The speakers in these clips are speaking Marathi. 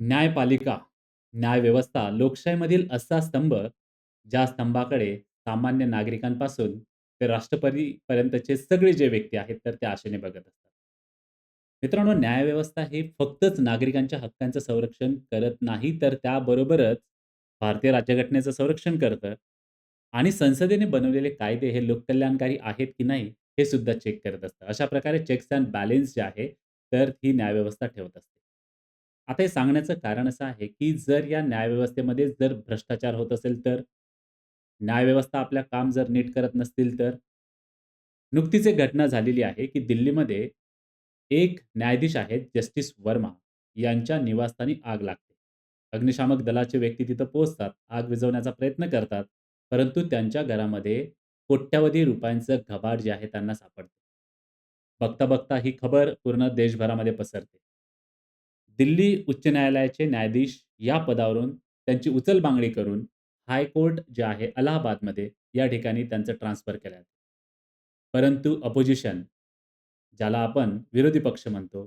न्यायपालिका, न्यायव्यवस्था लोकशाहीमधील असा स्तंभ, ज्या स्तंभाकडे सामान्य नागरिकांपासून ते राष्ट्रपतीपर्यंतचे सगळे जे व्यक्ती आहेत, तर त्या आशेने बघत असतात. मित्रांनो, न्यायव्यवस्था हे फक्तच नागरिकांच्या हक्कांचं संरक्षण करत नाही, तर त्याबरोबरच भारतीय राज्यघटनेचं संरक्षण करतं आणि संसदेने बनवलेले कायदे हे लोककल्याणकारी आहेत की नाही, हे सुद्धा चेक करत असतं. अशा प्रकारे चेक्स एंड बॅलन्स जे आहे, तर ही न्यायव्यवस्था ठेवत असते. आता हे सांगण्याचं कारण असं आहे, की जर या न्यायव्यवस्थेमध्ये जर भ्रष्टाचार होत असेल तर? न्यायव्यवस्था आपलं काम जर नीट करत नसतील तर? नुकतीच एक घटना झालेली आहे, की दिल्लीमध्ये एक न्यायाधीश आहेत जस्टिस वर्मा यांच्या निवासस्थानी आग लागते. अग्निशामक दलाचे व्यक्ती तिथं पोहोचतात, आग विझवण्याचा प्रयत्न करतात, परंतु त्यांच्या घरामध्ये कोट्यावधी रुपयांचं घबाड जे आहे त्यांना सापडतं. बघता-बघता ही खबर पूर्ण देशभरामध्ये पसरते. दिल्ली उच्च न्यायालयाचे न्यायाधीश या पदावरून त्यांची उचलबांगडी करून हायकोर्ट जे आहे अलाहाबादमध्ये या ठिकाणी त्यांचं ट्रान्सफर केलं. परंतु अपोजिशन ज्याला आपण विरोधी पक्ष म्हणतो,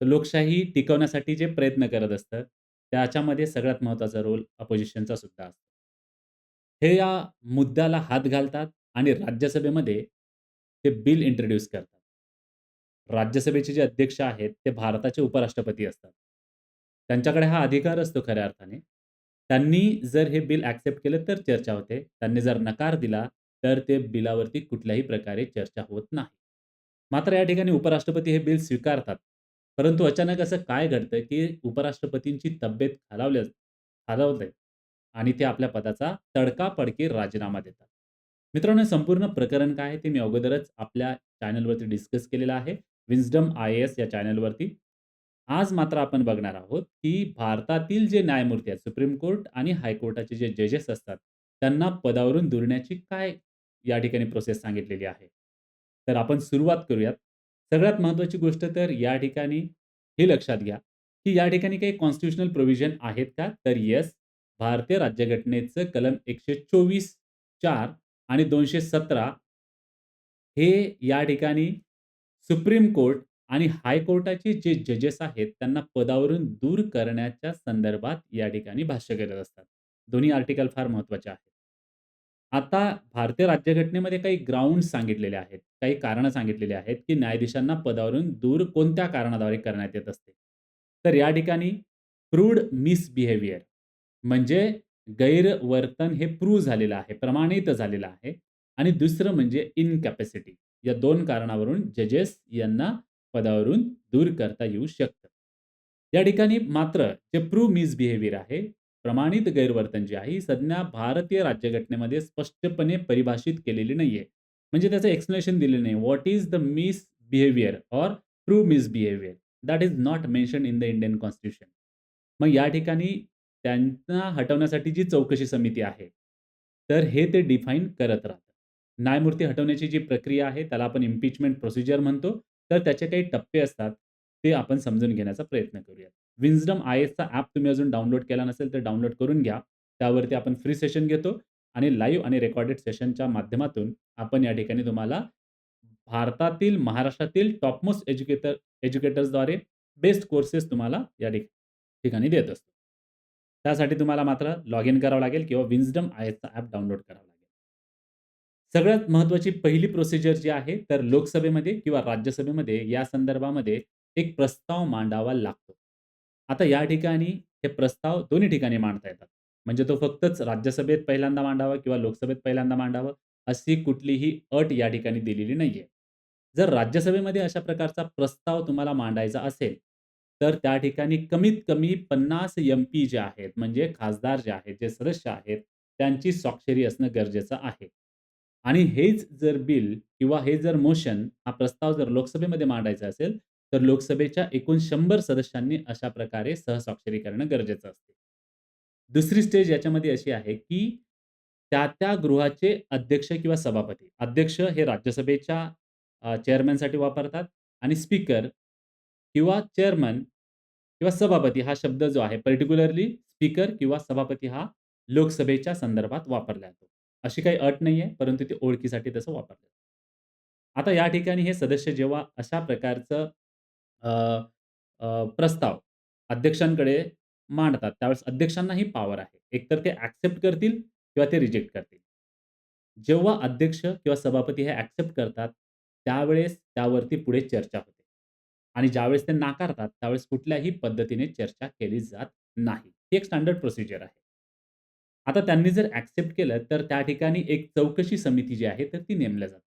तर लोकशाही टिकवण्यासाठी जे प्रयत्न करत असतं, त्याच्यामध्ये सगळ्यात महत्त्वाचा रोल अपोजिशनचा सुद्धा असतो. हे या मुद्द्याला हात घालतात आणि राज्यसभेमध्ये ते बिल इंट्रोड्यूस करतात. राज्यसभेचे जे अध्यक्ष आहेत, ते भारताचे उपराष्ट्रपती असतात. त्यांच्याकडे हा अधिकार असतो खऱ्या अर्थाने. त्यांनी जर हे बिल ॲक्सेप्ट केलं तर चर्चा होते. त्यांनी जर नकार दिला, तर ते बिलावरती कुठल्याही प्रकारे चर्चा होत नाही. मात्र या ठिकाणी उपराष्ट्रपती हे बिल स्वीकारतात. परंतु अचानक असं काय घडतं, की उपराष्ट्रपतींची तब्येत खालावल्या खालावते आणि ते आपल्या पदाचा तडकापडकी राजीनामा देतात. मित्रांनो, संपूर्ण प्रकरण काय आहे ते मी अगोदरच आपल्या चॅनलवरती डिस्कस केलेलं आहे. विन्सडम आय-ए-एस या चॅनलवरती. आज मात्र आपण बघणार आहोत, की भारतातील जे न्यायमूर्ती आहेत, सुप्रीम कोर्ट आणि हायकोर्टाचे जे जजेस असतात, त्यांना पदावरून दुरण्याची काय या ठिकाणी प्रोसेस सांगितलेली आहे. तर आपण सुरुवात करूयात. सगळ्यात महत्त्वाची गोष्ट तर या ठिकाणी हे लक्षात घ्या, की या ठिकाणी काही कॉन्स्टिट्युशनल प्रोव्हिजन आहेत का? तर येस, भारतीय राज्यघटनेचं कलम 124(4) आणि 217 हे या ठिकाणी सुप्रीम कोर्ट आणि हायकोर्टाचे जे जजेस आहेत, त्यांना पदावरून दूर करण्याच्या संदर्भात या ठिकाणी भाष्य करत असतात. दोन्ही आर्टिकल फार महत्त्वाचे आहेत. आता भारतीय राज्यघटनेमध्ये काही ग्राउंड्स सांगितलेले आहेत. काही कारणं सांगितलेली आहेत, की न्यायाधीशांना पदावरून दूर कोणत्या कारणाद्वारे करण्यात येत असते. तर या ठिकाणी प्रूव्हड मिसबिहेवियर म्हणजे गैरवर्तन हे प्रूव्ह झालेलं आहे, प्रमाणित झालेलं आहे आणि दुसरं म्हणजे इनकॅपॅसिटी या दोन कारणावरून जजेस यांना पदावरून दूर करता येऊ शकतं. या ठिकाणी मात्र जे प्रू मिसबिहेवियर आहे, प्रमाणित गैरवर्तन जे आहे, ही संज्ञा भारतीय राज्यघटनेमध्ये स्पष्टपणे परिभाषित केलेली नाहीये. म्हणजे त्याचं एक्सप्लेनेशन दिलेलं नाही. What is the misbehaviour or proved misbehaviour that is not mention in the Indian constitution. मग या ठिकाणी त्यांना हटवण्यासाठी जी चौकशी समिती आहे, तर हे ते डिफाईन करत राहतात. न्यायमूर्ती हटवण्याची जी प्रक्रिया आहे, त्याला आपण इम्पीचमेंट प्रोसिजर म्हणतो. तर त्याचे काही टप्पे असतात, ते आपण समजून घेण्याचा प्रयत्न करूया. विस्डम आय एसचा ॲप तुम्ही अजून डाउनलोड केला नसेल, तर डाउनलोड करून घ्या. त्यावरती आपण फ्री सेशन घेतो आणि लाईव्ह आणि रेकॉर्डेड सेशनच्या माध्यमातून आपण या ठिकाणी तुम्हाला भारतातील, महाराष्ट्रातील टॉपमोस्ट एज्युकेटर एज्युकेटर्सद्वारे बेस्ट कोर्सेस तुम्हाला या ठिकाणी देत असतो. त्यासाठी तुम्हाला मात्र लॉग इन करावं लागेल किंवा विन्झडम आय-एसचा ॲप डाउनलोड करावा लागेल. सगळ्यात महत्त्वाची पहिली प्रोसिजर जी आहे, तर लोकसभेमध्ये किंवा राज्यसभेमध्ये या संदर्भामध्ये एक प्रस्ताव मांडावा लागतो. आता या ठिकाणी हे प्रस्ताव दोन्ही ठिकाणी मांडता येतात. म्हणजे तो फक्तच राज्यसभेत पहिल्यांदा मांडावा किंवा लोकसभेत पहिल्यांदा मांडावं, अशी कुठलीही अट या ठिकाणी दिलेली नाहीये. जर राज्यसभेमध्ये अशा प्रकारचा प्रस्ताव तुम्हाला मांडायचा असेल, तर त्या ठिकाणी कमीत कमी 50 एम-पी जे आहेत, म्हणजे खासदार जे आहेत, जे सदस्य आहेत, त्यांची स्वाक्षरी असणं गरजेचं आहे. आणि हेच जर बिल किंवा हे जर मोशन, हा प्रस्ताव जर लोकसभेमध्ये मांडायचा असेल, तर लोकसभेच्या एकूण शंभर सदस्यांनी अशा प्रकारे सहस्वाक्षरी करणं गरजेचं असते. दुसरी स्टेज याच्यामध्ये अशी आहे, की त्या-त्या गृहाचे अध्यक्ष किंवा सभापती. अध्यक्ष हे राज्यसभेच्या चेअरमॅनसाठी वापरतात आणि स्पीकर किंवा चेअरमन किंवा सभापती हा शब्द जो आहे पर्टिक्युलरली स्पीकर किंवा सभापती हा लोकसभेच्या संदर्भात वापरला जातो. अशी काही अट नाहीये, परंतु ते ओळखीसाठी तसं वापरलं आता या ठिकाणी हे सदस्य जेव्हा अशा प्रकारचं अ, अ, प्रस्ताव अध्यक्षांकडे मांडतात, त्यावेळेस अध्यक्षांना ही पॉवर आहे. एकतर ते ॲक्सेप्ट करतील किंवा ते रिजेक्ट करतील. जेव्हा अध्यक्ष किंवा सभापती हे ॲक्सेप्ट करतात, त्यावेळेस त्यावरती पुढे चर्चा होते आणि ज्यावेळेस ते नाकारतात, त्यावेळेस कुठल्याही पद्धतीने चर्चा केली जात नाही. ही एक स्टँडर्ड प्रोसिजर आहे. आता त्यांनी जर ॲक्सेप्ट केलं, तर त्या ठिकाणी एक चौकशी समिती जी आहे, तर ती नेमल्या जाते.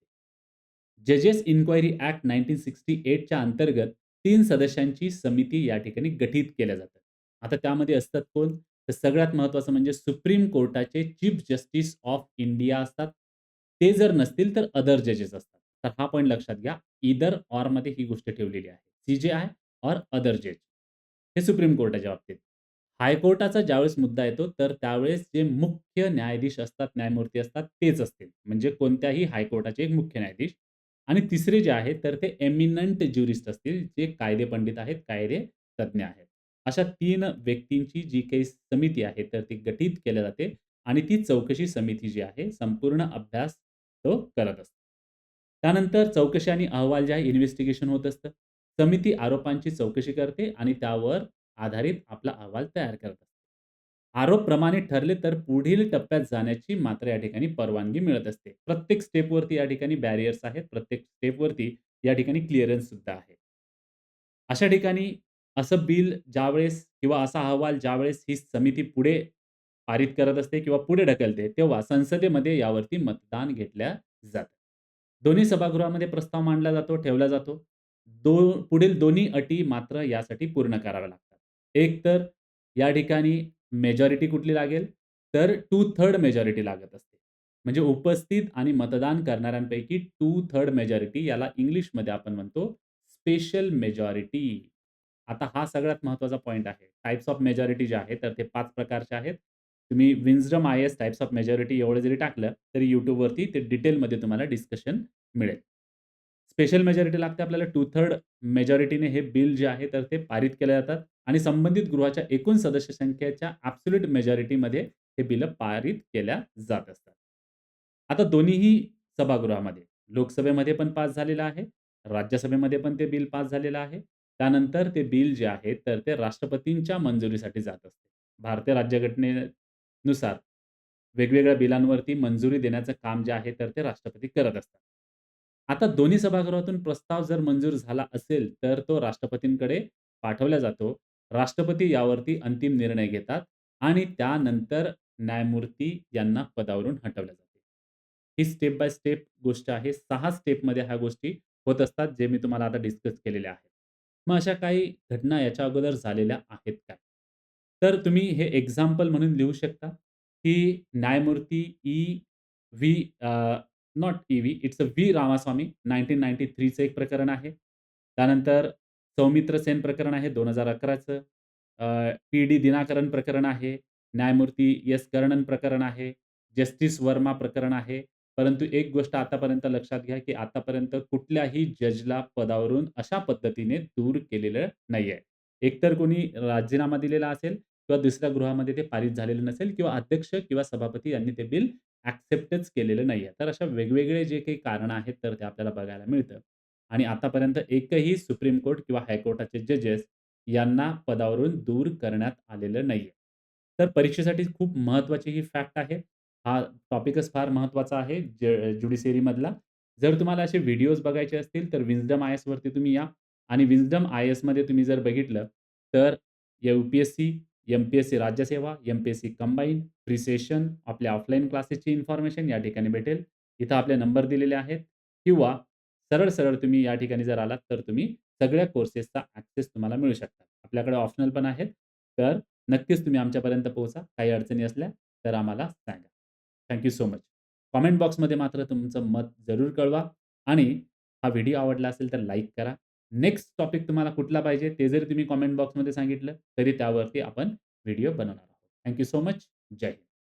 जजेस इन्क्वायरी ॲक्ट 1968 च्या अंतर्गत तीन सदस्यांची समिती या ठिकाणी गठीत केल्या जातात. आता त्यामध्ये असतात कोण? तर सगळ्यात महत्त्वाचं म्हणजे सुप्रीम कोर्टाचे चीफ जस्टिस ऑफ इंडिया असतात. ते जर नसतील तर अदर जजेस असतात. तर हा पॉईंट लक्षात घ्या. इदर ऑरमध्ये ही गोष्ट ठेवलेली आहे. सी-जे-आय और अदर जज. हे सुप्रीम कोर्टाच्या बाबतीत. हायकोर्टाचा ज्यावेळेस मुद्दा येतो, तर त्यावेळेस जे मुख्य न्यायाधीश असतात, न्यायमूर्ती असतात तेच असतील. म्हणजे कोणत्याही हायकोर्टाचे एक मुख्य न्यायाधीश आणि तिसरे जे आहेत, तर ते एमिनंट ज्युरिस्ट असतील, जे कायदे पंडित आहेत, कायदे तज्ञ आहेत. अशा 3 व्यक्तींची जी काही समिती आहे, तर ती गठीत केल्या जाते आणि ती चौकशी समिती जी आहे, संपूर्ण अभ्यास तो करत असते. त्यानंतर चौकशी आणि अहवाल जे आहे, इन्व्हेस्टिगेशन होत असतं. समिती आरोपांची चौकशी करते आणि त्यावर आधारित आपला अहवाल तयार करत असते. आरोप प्रमाणे ठरले, तर पुढील टप्प्यात जाण्याची मात्र या ठिकाणी परवानगी मिळत असते. प्रत्येक स्टेपवरती या ठिकाणी बॅरियर्स आहेत. प्रत्येक स्टेपवरती या ठिकाणी क्लिअरन्स सुद्धा आहे. अशा ठिकाणी असं बिल ज्यावेळेस किंवा असा अहवाल ज्यावेळेस ही समिती पुढे पारित करत असते किंवा पुढे ढकलते, तेव्हा संसदेमध्ये यावरती मतदान घेतल्या जातं. दोन्ही सभागृहामध्ये प्रस्ताव मांडला जातो, ठेवला जातो. दो पुढील दोन्ही अटी मात्र यासाठी पूर्ण कराव्या लागतात. एक तर या ठिकाणी मेजॉरिटी कुठली लागेल? तर 2/3 मेजॉरिटी लागत असते. म्हणजे उपस्थित आणि मतदान करणाऱ्यांपैकी 2/3 मेजॉरिटी याला इंग्लिशमध्ये आपण म्हणतो स्पेशल मेजॉरिटी. आता हा सगळ्यात महत्त्वाचा पॉईंट आहे. टाइप्स ऑफ मेजॉरिटी जे आहे, तर ते पाच प्रकारचे आहेत. तुम्ही wisdom I S types of majority एवढं जरी टाकलं, तरी यूट्यूबवरती ते डिटेलमध्ये तुम्हाला डिस्कशन मिळेल. स्पेशल मेजॉरिटी लागते आपल्याला 2/3 मेजॉरिटीने हे बिल जे आहे, तर ते पारित केले जातात आणि संबंधित गृहाच्या एकूण सदस्य संख्येच्या ॲब्सोल्यूट मेजॉरिटीमध्ये हे बिल पारित केल्या जात असतात. आता दोन्हीही सभागृहामध्ये, लोकसभेमध्ये पण पास झालेलं आहे, राज्यसभेमध्ये पण ते बिल पास झालेलं आहे. त्यानंतर ते बिल जे आहे, तर ते राष्ट्रपतींच्या मंजुरीसाठी जात असते. भारतीय राज्यघटनेनुसार वेगवेगळ्या बिलांवरती मंजुरी देण्याचं काम जे आहे, तर ते राष्ट्रपती करत असतात. आता दोन्ही सभागृहातून प्रस्ताव जर मंजूर झाला असेल, तर तो राष्ट्रपतींकडे पाठवला जातो. राष्ट्रपती यावरती अंतिम निर्णय घेतात आणि त्यानंतर न्यायमूर्ती यांना पदावरून हटवलं जाते. ही स्टेप बाय स्टेप गोष्ट आहे. सहा स्टेपमध्ये ह्या गोष्टी होत असतात, जे मी तुम्हाला आता डिस्कस केलेल्या आहेत. मग अशा काही घटना याच्या अगोदर झालेल्या आहेत काय तर तुम्ही हे एक्झाम्पल म्हणून लिहू शकता, की न्यायमूर्ती E V not E V it's a V. Ramaswami nineteen ninety थ्रीचं एक प्रकरण आहे. त्यानंतर सौमित्र सेन प्रकरण आहे 2011चं. अ, पी.डी. दिनाकरन प्रकरण आहे. न्यायमूर्ती एस. कर्णन प्रकरण आहे. जस्टिस वर्मा प्रकरण आहे. परंतु एक गोष्ट आतापर्यंत लक्षात घ्या, की आतापर्यंत कुठल्याही जजला पदावरून अशा पद्धतीने दूर केलेलं नाहीये. एकतर कोणी राजीनामा दिलेला असेल किंवा दुसऱ्या गृहामध्ये ते पारित झालेलं नसेल किंवा अध्यक्ष किंवा सभापती यांनी ते बिल ॲक्सेप्टच केलेलं नाहीये. तर अशा वेगवेगळे जे काही कारण आहेत, तर ते आपल्याला बघायला मिळतं आणि आतापर्यंत एकही सुप्रीम कोर्ट किंवा हायकोर्टाचे जजेस यांना पदावरून दूर करण्यात आलेलं नाहीये. तर परीक्षेसाठी खूप महत्त्वाची ही फॅक्ट आहे. हा टॉपिकच फार महत्त्वाचा आहे ज ज्युडिशरीमधला. जर तुम्हाला असे व्हिडिओज बघायचे असतील, तर विस्डम आय-एसवरती तुम्ही या आणि विस्डम आय-ए-एसमध्ये तुम्ही जर बघितलं, तर यू-पी-एस-सी, एम-पी-एस-सी राज्यसेवा, एम-पी-एस-सी कंबाईन, प्रिसेशन, आपल्या ऑफलाईन क्लासेसची इन्फॉर्मेशन या ठिकाणी भेटेल. इथं आपले नंबर दिलेले आहेत किंवा सरळ-सरळ तुम्ही या ठिकाणी जर आलात, तर तुम्ही सगळ्या कोर्सेसचा ॲक्सेस तुम्हाला मिळू शकतात. आपल्याकडे ऑप्शनल पण आहेत. तर नक्कीच तुम्ही आमच्यापर्यंत पोहोचा. काही अडचणी असल्या, तर आम्हाला सांगा. Thank you so much. कॉमेंट बॉक्समध्ये मात्र तुमचं मत जरूर कळवा आणि हा व्हिडिओ आवडला असेल, तर लाईक करा. नेक्स्ट टॉपिक तुम्हाला कुठला पाहिजे, ते जरी तुम्ही कॉमेंट बॉक्समध्ये सांगितलं, तरी त्यावरती आपण व्हिडिओ बनवणार आहोत. Thank you so much. Jai Hind.